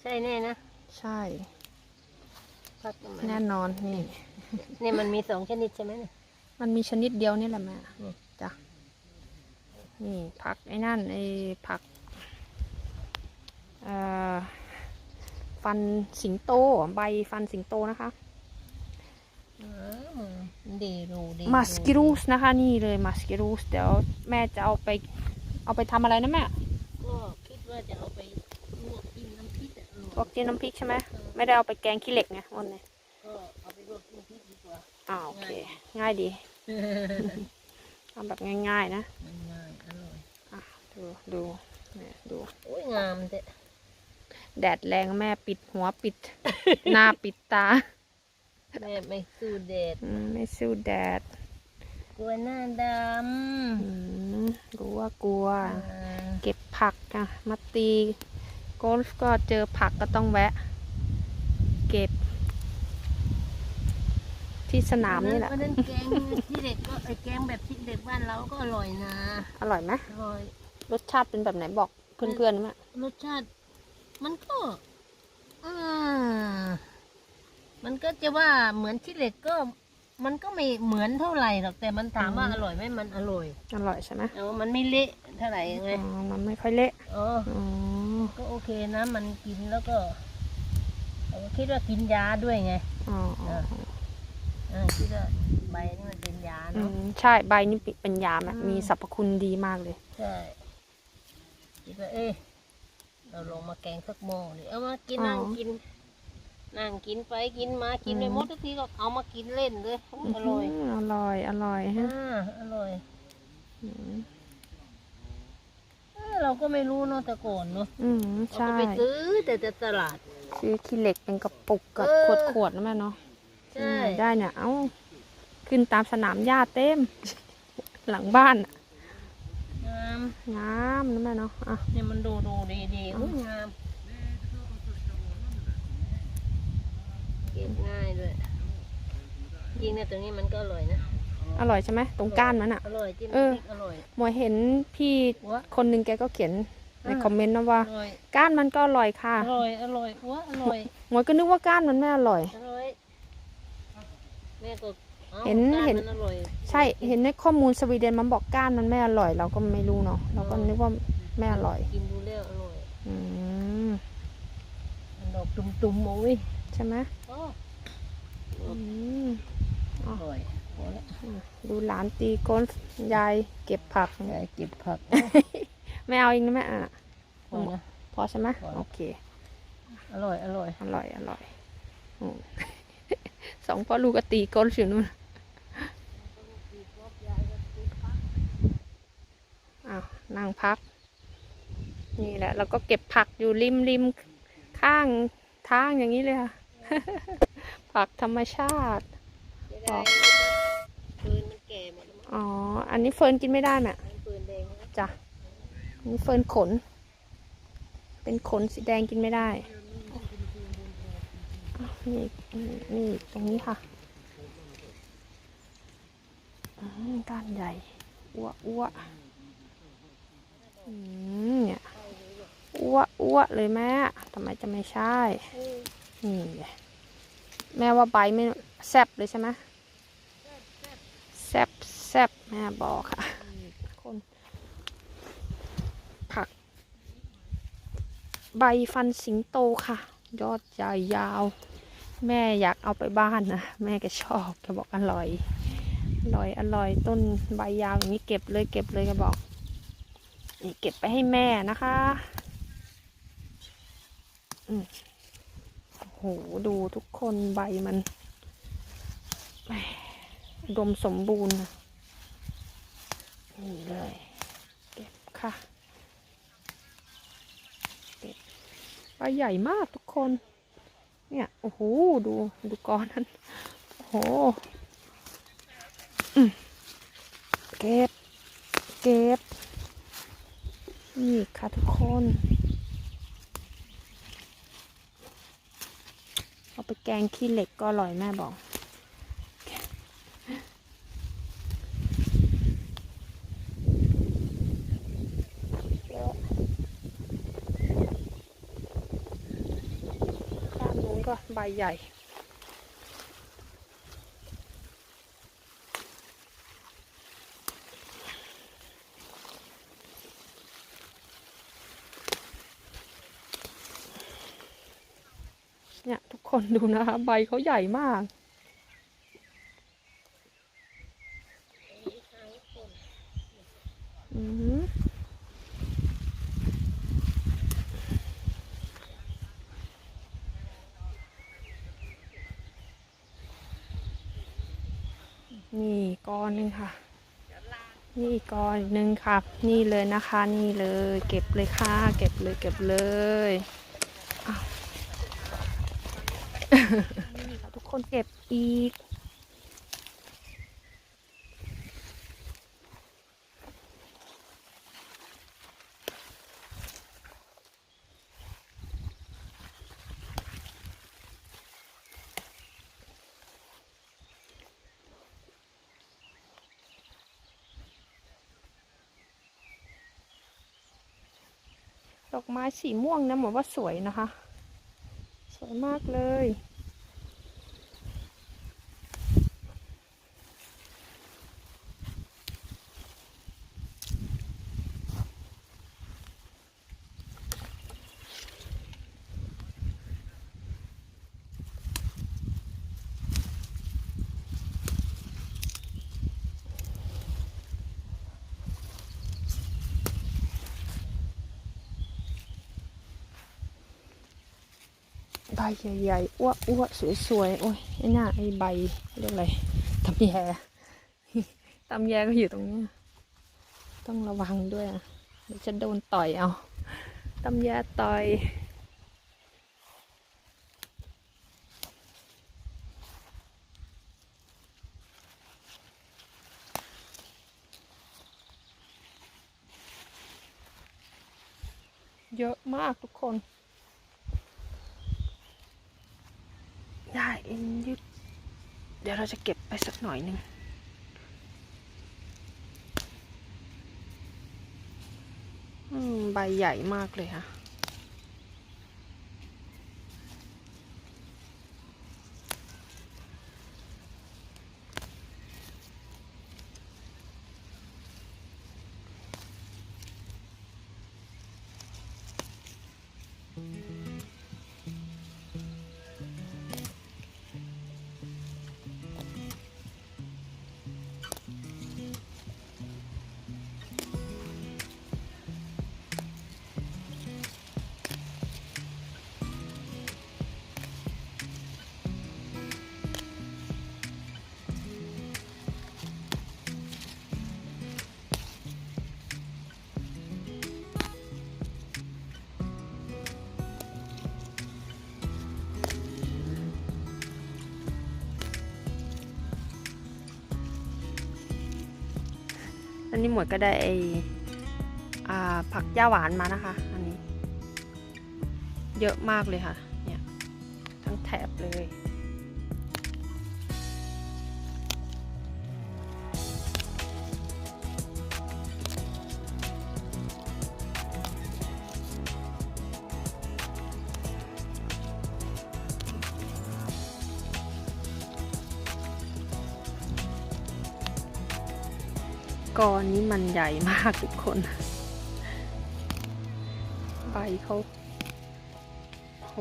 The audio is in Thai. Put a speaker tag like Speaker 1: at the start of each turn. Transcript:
Speaker 1: ใช่แน่นะ
Speaker 2: ใช่
Speaker 1: พักประมาณ
Speaker 2: แน่นอนนี่
Speaker 1: เนี่ยมันมีสองชนิดใช่ไหมเนี่ย
Speaker 2: มันมีชนิดเดียวนี่แหละแม่
Speaker 1: อืม
Speaker 2: จ้ะนี่ผักไอ้นั่นไอ้ผักเอ่อฟันสิงโตใบฟันสิงโตนะคะ
Speaker 1: อ๋อดีรูดี
Speaker 2: มาสกิรูสนะคะ นี่เลยมาสกิรูสเดี๋ยวแม่จะเอาไป เอาไปทำอะไรนะแม่
Speaker 1: วก
Speaker 2: จิ้มน้ำพริกใช่ไหมไม่ได้เอาไปแกงขี้เหล็กไงวันนี้
Speaker 1: ก็เอาไปลวกกินน้ำพริกดีกว่า
Speaker 2: อ่าโอเค ง่ายดีทำแบบง่ายๆนะ
Speaker 1: ง่ายๆอร่อย
Speaker 2: อะดูดูเนี่ยดู
Speaker 1: โอ้ยงามแต่
Speaker 2: แดดแรงแม่ปิดหัวปิด หน้าปิดตา
Speaker 1: แม่ไม่สู้แดด
Speaker 2: อืมไม่สู้แดด
Speaker 1: กลัวหน้าด
Speaker 2: อืมรู้ว่ากลัวำ
Speaker 1: อ่า
Speaker 2: เก็บผักอะมาตี โกลฟก็เจอผักก็ต้องแวะ เก็บ ที่สนามนี่แหละ
Speaker 1: วันนั้นแกงที่เด็กก็ไอ้แกงแบบที่เด็กบ้านเราก็อร่อยนะ
Speaker 2: อร่อยไหม
Speaker 1: อร่อย
Speaker 2: รสชาติเป็นแบบไหนบอกเพื่อนๆไหม
Speaker 1: รสชาติ มันก็อ่ามันก็จะว่าเหมือนที่เหล็กก็มันก็ไม่เหมือนเท่าไหร่หรอกแต่มันถามว่าอร่อยไหมมันอร่อย
Speaker 2: อร่อยใช่ไหม
Speaker 1: แต่ว่ามันไม่เละเท่าไหร่ยังไง
Speaker 2: อ๋อมันไม่ค่อยเละ
Speaker 1: อ๋อ
Speaker 2: อ๋อ
Speaker 1: ก็โอเคนะมันกินแล้วก็เราก็คิดว่ากินยาด้วยไง
Speaker 2: อ๋ออ๋อ
Speaker 1: เออคิดว่าใบนี่มันเป็นยา
Speaker 2: อื
Speaker 1: เนาะ
Speaker 2: มใช่ใบนี่เป็นยาไหม
Speaker 1: อืม
Speaker 2: มีสรรพคุณดีมากเลย
Speaker 1: ใช่คิดว่าเอ๊ะเราลองมาแกงสักหม้อดิเอามากิน
Speaker 2: อ๋อ
Speaker 1: นั่งกิน นั่งกินไปกินมากินไป
Speaker 2: อืม
Speaker 1: หมดทุกทีก็เอามากินเล่นเลยอุ๊ยอร่อย
Speaker 2: มอร่อย อร่อยฮะ
Speaker 1: อ่าอร่อย
Speaker 2: อืม
Speaker 1: เอ้อเราก็ไม่รู้เนาะแต่ก่อนเนาะ
Speaker 2: อืม
Speaker 1: เรา
Speaker 2: ใช่
Speaker 1: ก็ไปซื้อแต่แต่ตลาด
Speaker 2: ซื้อขี้เหล็กเป็นกระปุกกับ
Speaker 1: เอ
Speaker 2: ขว
Speaker 1: อ
Speaker 2: ดขวดๆนะแม่เนาะ
Speaker 1: ใช่
Speaker 2: อืมได้เนี่ย เอ้า ขึ้นตามสนามหญ้าเต็ม หลังบ้านน่ะ
Speaker 1: งาม
Speaker 2: งามนะแม่เนาะอะ
Speaker 1: เนี่ยมันดูดูดีดีๆอุ้ยงามเก็บง่ายด้วยจริงเนี่ยตรงนี้มันก็อร่อยนะ
Speaker 2: อร่อยใช่ไหมตรงก้านมันอะ
Speaker 1: อร่อยจิ้ม
Speaker 2: เออ
Speaker 1: พริกอร่อย
Speaker 2: หมวยเห็นพี่
Speaker 1: วะ
Speaker 2: คนหนึ่งแกก็เขียนใน
Speaker 1: อ่า
Speaker 2: คอมเมนต์นะว่า
Speaker 1: อร่อย
Speaker 2: ก้านมันก็อร่อยค่ะ
Speaker 1: อร่อยอร่อยว้าอร่อย
Speaker 2: หมวยก็นึกว่าก้านมันไม่อร่อย
Speaker 1: อร่อยแม่ก็อ้า
Speaker 2: เห็น
Speaker 1: ก้า
Speaker 2: เห็น
Speaker 1: มัอร่อย
Speaker 2: ใช่เห็นในข้อมูลสวีเดนมันบอกก้านมันไม่อร่อย เราก็ไม่รู้เนาะเราก็นึกว่าไม่อร่อย
Speaker 1: กินดูแล้วอร่อย
Speaker 2: อืม
Speaker 1: มันดอกตุ่มๆโอ้ย
Speaker 2: ใช่ไหม
Speaker 1: อ๋อ
Speaker 2: อืม
Speaker 1: อร่อยพอแล้ว
Speaker 2: ดูหลานตีก้นยายเก็บผัก
Speaker 1: ยายเก็บผัก
Speaker 2: ไม่เอาอีกนะแม่อะ
Speaker 1: พอนะ
Speaker 2: พอใช่ไหม
Speaker 1: พอแล้ว
Speaker 2: โอเค
Speaker 1: อร่อย อร่อย
Speaker 2: อร่อย อร่อยอืม สองพ่อลูกก็ตีก้นอยู่นู่นอ้าวนั่งพัก นี่แหละเราก็เก็บผักอยู่ริมริมข้างทางอย่างนี้เลยค่ะ ผักธรรมชาติ
Speaker 1: จะได้ปืนมันแก่หมดแล้วมั้ง
Speaker 2: อ๋อ อันนี้เฟิร์นกินไม่ได้แม่
Speaker 1: มันปืนแดงนะ
Speaker 2: จ้ะอันนี้เฟิร์นขน เป็นขนสีแดงกินไม่ได้อ้าวนี่นี่นี่ตรงนี้ค่ะอืมก้านใหญ่อ้วอ้วอืมเนี่ยอ้วอ้วเลยแม่ทำไมจะไม่ใช่นี่ไงแม่ว่าใบไม่แซบเลยใช่ไหมแซบแซ บแม่บอกค่ะคนผัก ใบฟันสิงโตค่ะ ยอดใหญ่ยาว แม่อยากเอาไปบ้านนะ แม่ก็ชอบแกบอกอร่อย อร่อยอร่อยต้นใบยาวอย่างนี้เก็บเลยเก็บเลยแกบอก นี่เก็บไปให้แม่นะคะอืมโอ้โหดูทุกคนใบมันแหม่อุดมสมบูรณ์นะ นี่เลย เก็บค่ะ เก็บใบใหญ่มากทุกคน เนี่ย โอ้โห ดู ดูก้อนนั้น โอ้โหอืมเก็บ เก็บ นี่ค่ะทุกคน เอาไปแกงขี้เหล็กก็อร่อยแม่บอก ก็ใบใหญ่เนี่ยทุกคนดูนะคะใบเขาใหญ่มาก อือ นี่ก้อนหนึงค่ะ นี่อีกก้อนหนึ่งค่ะ นี่เลยนะคะ นี่เลย เก็บเลยค่ะ เก็บเลยเก็บเลยอ้าทุกคนเก็บอีก ดอกไม้สีม่วงนะหมอว่าสวยนะคะ สวยมากเลย ใบใหญ่ๆ อ้วอ้วสวยๆ โอ้ยไอ้หน้าไอ้ใบเรียกอะไรตำแยตำแยก็อยู่ตรงนี้ ต้องระวังด้วยอะเดี๋ยวจะโดนต่อยเอาตำแยต่อยเยอะมากทุกคน ได้เอ็นยืดเดี๋ยวเราจะเก็บไปสักหน่อยหนึ่งใบใหญ่มากเลยค่ะันนี้หมวดก็ได้ไอผักย่าหวานมานะคะ อันนี้ เยอะมากเลยค่ะ เนี่ย ทั้งแถบเลย กอนนี้มันใหญ่มากทุกคน ใบเขาโห